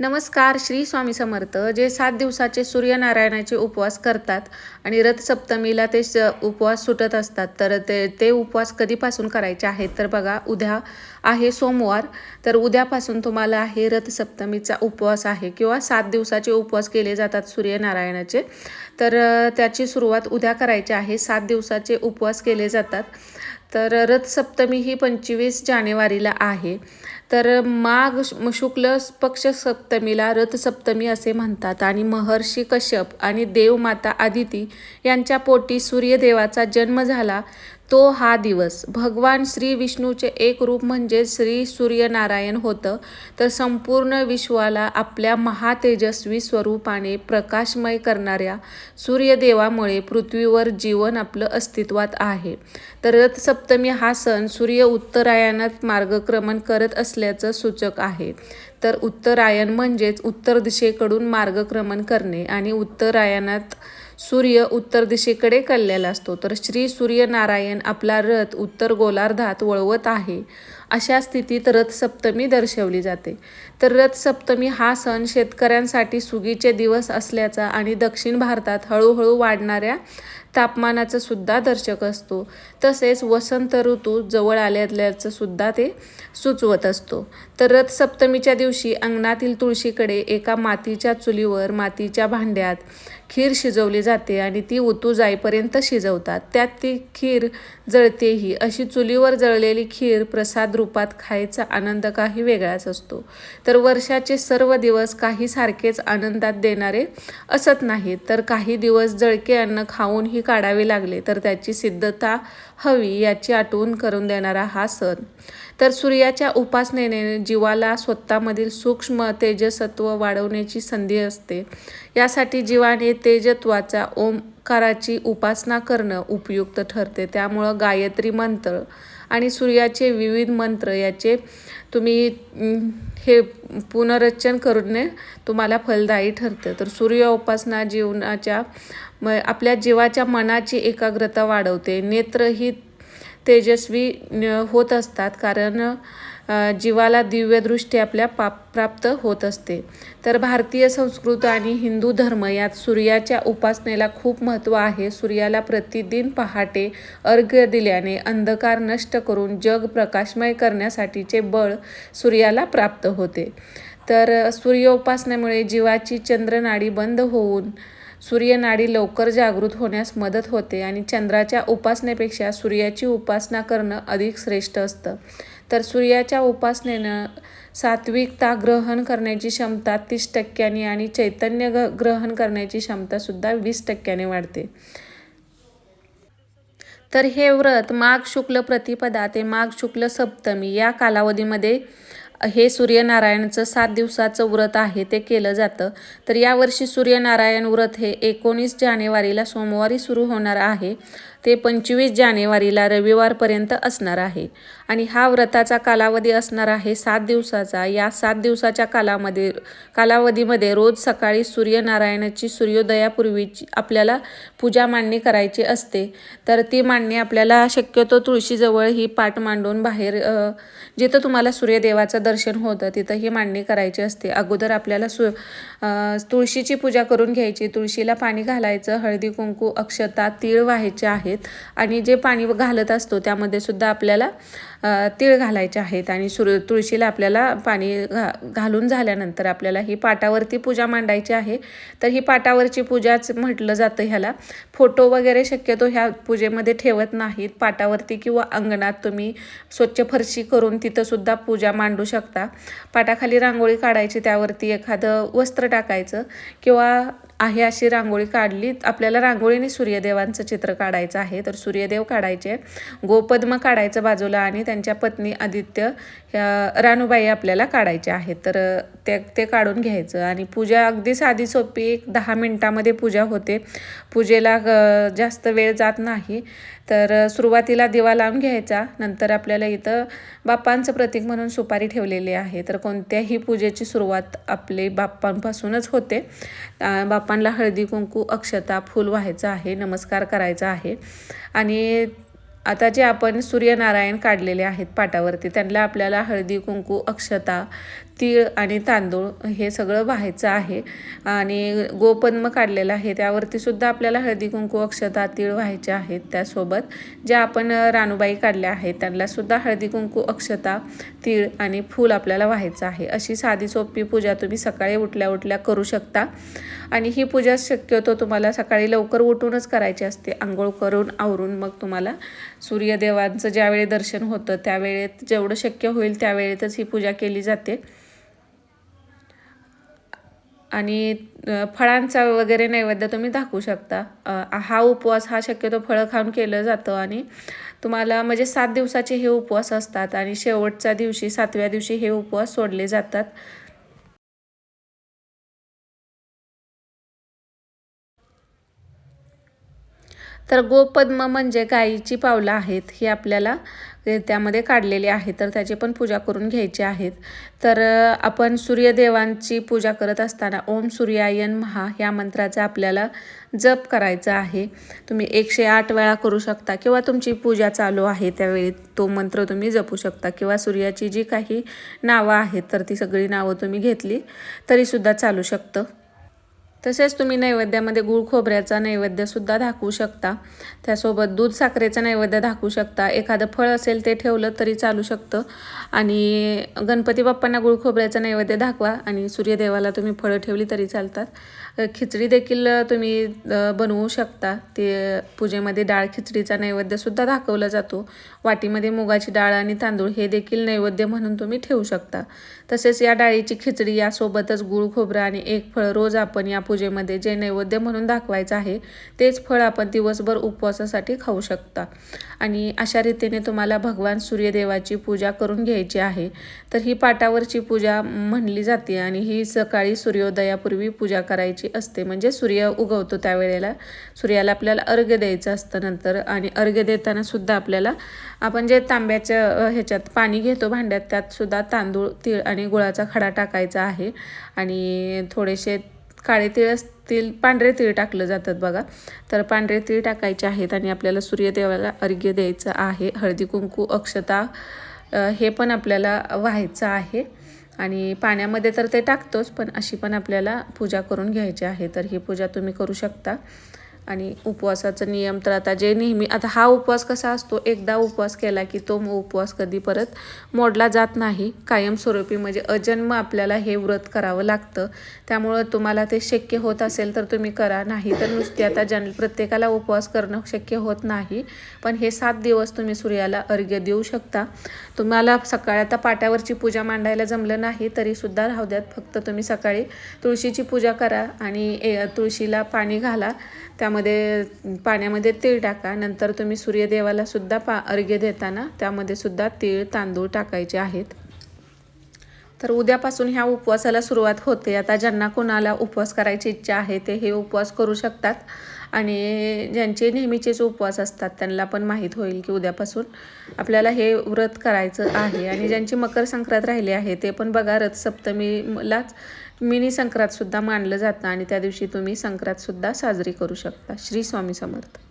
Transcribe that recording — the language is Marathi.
नमस्कार श्री स्वामी समर्थ. जे सात दिवसाचे सूर्यनारायणाचे उपवास करतात आणि रथसप्तमीला ते स उपवास सुटत असतात तर ते ते उपवास कधीपासून करायचे आहेत? तर बघा उद्या आहे सोमवार तर उद्यापासून तुम्हाला आहे रथसप्तमीचा उपवास आहे किंवा सात दिवसाचे उपवास केले जातात सूर्यनारायणाचे. तर त्याची सुरुवात उद्या करायची आहे. सात दिवसाचे उपवास केले जातात. तर रथसप्तमी ही पंचवीस जानेवारीला आहे. तर माघ शुक्ल पक्ष सप्तमीला रथसप्तमी असे म्हणतात आणि महर्षी कश्यप आणि देवमाता आदिती यांच्या पोटी सूर्यदेवाचा जन्म झाला. तो हा दिवस. भगवान श्री विष्णूचे एक रूप म्हणजे श्री सूर्यनारायण होतं. तर संपूर्ण विश्वाला आपल्या महातेजस्वी स्वरूपाने प्रकाशमय करणाऱ्या सूर्यदेवामुळे पृथ्वीवर जीवन आपलं अस्तित्वात आहे. तर रथसप्तमी हा सण सूर्य उत्तरायणात मार्गक्रमण करत असल्याचं सूचक आहे. तर उत्तरायण म्हणजेच उत्तर दिशेकडून मार्गक्रमण करणे आणि उत्तरायणात सूर्य उत्तर दिशेकडे कललेला असतो. तर श्री सूर्यनारायण आपला रथ उत्तर गोलार्धात वळवत आहे. अशा स्थितीत रथसप्तमी दर्शवली जाते. तर रथसप्तमी हा सण शेतकऱ्यांसाठी सुगीचे दिवस असल्याचा आणि दक्षिण भारतात हळूहळू वाढणाऱ्या तापमानाचा सुद्धा दर्शक असतो. तसेच वसंत ऋतू जवळ आल्याचं सुद्धा ते सुचवत असतो. तर रथसप्तमीच्या दिवशी अंगणातील तुळशीकडे एका मातीच्या चुलीवर मातीच्या भांड्यात खीर शिजवली जाते आणि ती उतू जाईपर्यंत शिजवतात. त्यात ती खीर जळतेही. अशी चुलीवर जळलेली खीर प्रसाद रूपात खायचा आनंद काही वेगळाच असतो. तर वर्षाचे सर्व दिवस काही सारखेच आनंदात देणारे असत नाहीत. तर काही दिवस जळके अन्न खाऊनही काढावे लागले तर त्याची सिद्धता हवी याची आठवण करून देणारा हा सण. तर सूर्याच्या उपासनेने जीवाला स्वतःमधील सूक्ष्म तेजसत्व वाढवण्याची संधी असते. यासाठी जीवाने तेजत्वाचा ओंकाराची उपासना करणं उपयुक्त ठरते. त्यामुळं गायत्री मंत्र आणि सूर्याचे विविध मंत्र याचे तुम्ही हे पुनर्रचन करणे तुम्हाला फलदायी ठरतं. तर सूर्य उपासना जीवनाच्या म आपल्या जीवाच्या मनाची एकाग्रता वाढवते. नेत्रही तेजस्वी न- होत असतात. कारण जीवाला दिव्यदृष्टी आपल्या पाप प्राप्त होत असते. तर भारतीय संस्कृत आणि हिंदू धर्म यात सूर्याच्या उपासनेला खूप महत्त्व आहे. सूर्याला प्रतिदिन पहाटे अर्घ्य दिल्याने अंधकार नष्ट करून जग प्रकाशमय करण्यासाठीचे बळ सूर्याला प्राप्त होते. तर सूर्य उपासनेमुळे जीवाची चंद्रनाडी बंद होऊन सूर्यनाडी लवकर जागृत होण्यास मदत होते आणि चंद्राच्या उपासनेपेक्षा सूर्याची उपासना करणं अधिक श्रेष्ठ असतं. तर सूर्याच्या उपासनेनं सात्विकता ग्रहण करण्याची क्षमता तीस टक्क्यांनी आणि चैतन्य ग ग्रहण करण्याची क्षमतासुद्धा वीस टक्क्याने वाढते. तर हे व्रत माघ शुक्ल प्रतिपदा ते माघ शुक्ल सप्तमी या कालावधीमध्ये हे सूर्यनारायणचं सात दिवसाचं व्रत आहे ते केलं जातं. तर यावर्षी सूर्यनारायण व्रत हे एकोणीस जानेवारीला सोमवारी सुरू होणार आहे. ते पंचवीस जानेवारीला रविवारपर्यंत असणार आहे. आणि हा व्रताचा कालावधी असणार आहे सात दिवसाचा. या सात दिवसाच्या कालामध्ये कालावधीमध्ये रोज सकाळी सूर्यनारायणाची सूर्योदयापूर्वीची आपल्याला पूजा मांडणी करायची असते. तर ती मांडणी आपल्याला शक्यतो तुळशीजवळ ही पाट मांडून बाहेर जिथं तुम्हाला सूर्यदेवाचं दर्शन होतं तिथं ही मांडणी करायची असते. अगोदर आपल्याला सु तुळशीची पूजा करून घ्यायची. तुळशीला पाणी घालायचं हळदी कुंकू अक्षता तीळ व्हायचे आहेत. आणि जे पाणी घालत असतो त्यामध्ये सुद्धा आपल्याला तीळ घालायचे आहेत. आणि सुर तुळशीला आपल्याला पाणी घा घालून झाल्यानंतर आपल्याला ही पाटावरती पूजा मांडायची आहे. तर ही पाटावरची पूजाच म्हटलं जातं ह्याला. फोटो वगैरे शक्यतो ह्या पूजेमध्ये ठेवत नाहीत. पाटावरती किंवा अंगणात तुम्ही स्वच्छ फरशी करून तिथंसुद्धा पूजा मांडू शकता. पाटाखाली रांगोळी काढायची त्यावरती एखादं वस्त्र टाकायचं किंवा आहे अशी रांगोळी काढली. आपल्याला रांगोळीने सूर्यदेवांचं चित्र काढायचं आहे. तर सूर्यदेव काढायचे. गोपद्म काढायचं बाजूला आणि त्यांच्या पत्नी आदित्य ह्या रानूबाई आपल्याला काढायच्या आहेत. तर ते ते काढून घ्यायचं. आणि पूजा अगदी साधी सोपी एक दहा मिनटामध्ये पूजा होते. पूजेला जास्त वेळ जात नाही. तर सुरुवातीला दिवा लावून घ्यायचा. नंतर आपल्याला इथं बाप्पांचं प्रतीक म्हणून सुपारी ठेवलेली आहे. तर कोणत्याही पूजेची सुरुवात आपले बाप्पांपासूनच होते. बाप्पांना हळदी कुंकू अक्षता फूल व्हायचं आहे नमस्कार करायचा आहे. आणि आता जे आपण सूर्यनारायण काढलेले आहेत पाटावरती त्यांना आपल्याला हळदी कुंकू अक्षता तीळ आणि तांदूळ हे सगळं व्हायचं आहे. आणि गोपद्म काढलेलं आहे. त्यावरती सुद्धा आपल्याला हळदी कुंकू अक्षता तीळ व्हायचे आहेत त्यासोबत. ज्या आपण रानूबाई काढल्या आहेत त्यांनासुद्धा हळदी कुंकू अक्षता तीळ आणि फूल आपल्याला व्हायचं आहे. अशी साधी सोपी पूजा तुम्ही सकाळी उठल्या उठल्या करू शकता. आणि ही पूजा शक्यतो तुम्हाला सकाळी लवकर उठूनच करायची असते. आंघोळ करून आवरून मग तुम्हाला सूर्यदेवांचं ज्यावेळी दर्शन होतं त्यावेळेत जेवढं शक्य होईल त्यावेळेतच ही पूजा केली जाते. आणि फळांचा वगैरे नैवेद्य तुम्ही दाखवू शकता. हा उपवास हा शक्यतो फळं खाऊन केलं जातं आणि तुम्हाला म्हणजे सात दिवसाचे हे उपवास असतात आणि शेवटच्या दिवशी सातव्या दिवशी हे उपवास सोडले जातात. तर गोपद्म म्हणजे गायीची पावलं आहेत ही आपल्याला त्यामध्ये काढलेली आहे तर त्याची पण पूजा करून घ्यायची आहेत. तर आपण सूर्यदेवांची पूजा करत असताना ओम सूर्यायन महा या मंत्राचा आपल्याला जप करायचा आहे. तुम्ही एकशे आठ वेळा करू शकता किंवा तुमची पूजा चालू आहे त्यावेळी तो मंत्र तुम्ही जपू शकता किंवा सूर्याची जी काही नावं आहेत तर ती सगळी नावं तुम्ही घेतली तरीसुद्धा चालू शकतं. तसेच तुम्ही नैवेद्यामध्ये गुळ खोबऱ्याचा नैवेद्यसुद्धा दाखवू शकता. त्यासोबत दूध साखरेचं नैवेद्य दाखवू शकता. एखादं फळ असेल ते ठेवलं तरी चालू शकतं. आणि गणपती बाप्पांना गुळ खोबऱ्याचं नैवेद्य दाखवा आणि सूर्यदेवाला तुम्ही फळं ठेवली तरी चालतात. खिचडी देखील तुम्ही बनवू शकता. ते पूजेमध्ये डाळ खिचडीचा नैवेद्यसुद्धा दाखवला जातो. वाटीमध्ये मुगाची डाळ आणि तांदूळ हे देखील नैवेद्य म्हणून तुम्ही ठेवू शकता. तसेच या डाळीची खिचडी यासोबतच गुळ खोबरं आणि एक फळ रोज आपण या पूजेमध्ये जे नैवेद्य म्हणून दाखवायचं आहे तेच फळ आपण दिवसभर उपवासासाठी खाऊ शकता. आणि अशा रीतीने तुम्हाला भगवान सूर्यदेवाची पूजा करून घ्यायची आहे. तर ही पाटावरची पूजा म्हणली जाते आणि ही सकाळी सूर्योदयापूर्वी पूजा करायची असते. म्हणजे सूर्य उगवतो त्यावेळेला. सूर्याला आपल्याला अर्घ्य द्यायचं असतं नंतर आणि अर्घ्य देताना सुद्धा आपल्याला आपण जे तांब्याच्या ह्याच्यात पाणी घेतो भांड्यात त्यातसुद्धा तांदूळ तीळ आणि गुळाचा खडा टाकायचा आहे. आणि थोडेसे काळे तीळ असतील पांढरे तीळ टाकलं जातात बघा. तर पांढरे तीळ टाकायचे आहेत आणि आपल्याला सूर्यदेवाला अर्घ्य द्यायचं आहे. हळदी कुंकू अक्षता हे पण आपल्याला व्हायचं आहे. आणि पाण्यामध्ये तर ते टाकतोच पण अशी पण आपल्याला पूजा करून घ्यायची आहे. तर ही पूजा तुम्ही करू शकता. आणि उपवासाचा नियम तर आता जे नेहमी आता हा उपवास कसा असतो? एकदा उपवास केला की तो उपवास कधी परत मोडला जात नाही. कायमस्वरूपी म्हणजे अजन्म आपल्याला हे व्रत करावं लागतं. त्यामुळं तुम्हाला ते शक्य होत असेल तर तुम्ही करा. नाही तर नुसते आता जन प्रत्येकाला उपवास करणं शक्य होत नाही. पण हे सात दिवस तुम्ही सूर्याला अर्घ्य देऊ शकता. तुम्हाला सकाळी आता पाट्यावरची पूजा मांडायला जमलं नाही तरीसुद्धा राहू द्यात. फक्त तुम्ही सकाळी तुळशीची पूजा करा आणि ए- तुळशीला पाणी घाला. त्यामध्ये पाण्यामध्ये तीळ टाका. नंतर तुम्ही सूर्यदेवाला सुद्धा पा अर्घ्य देताना त्यामध्ये सुद्धा तीळ तांदूळ टाकायचे आहेत. तर उद्यापासून ह्या उपवासाला सुरुवात होते. आता ज्यांना कोणाला उपवास करायची इच्छा आहे ते हे उपवास करू शकतात. आणि ज्यांचे नेहमीचेच उपवास असतात त्यांना पण माहीत होईल की उद्यापासून आपल्याला हे व्रत करायचं आहे. आणि ज्यांची मकर संक्रांत राहिली आहे ते पण बघा रथ सप्तमीलाच मिनी संक्रांतसुद्धा मानलं जातं आणि त्या दिवशी तुम्ही संक्रांतसुद्धा साजरी करू शकता. श्री स्वामी समर्थ.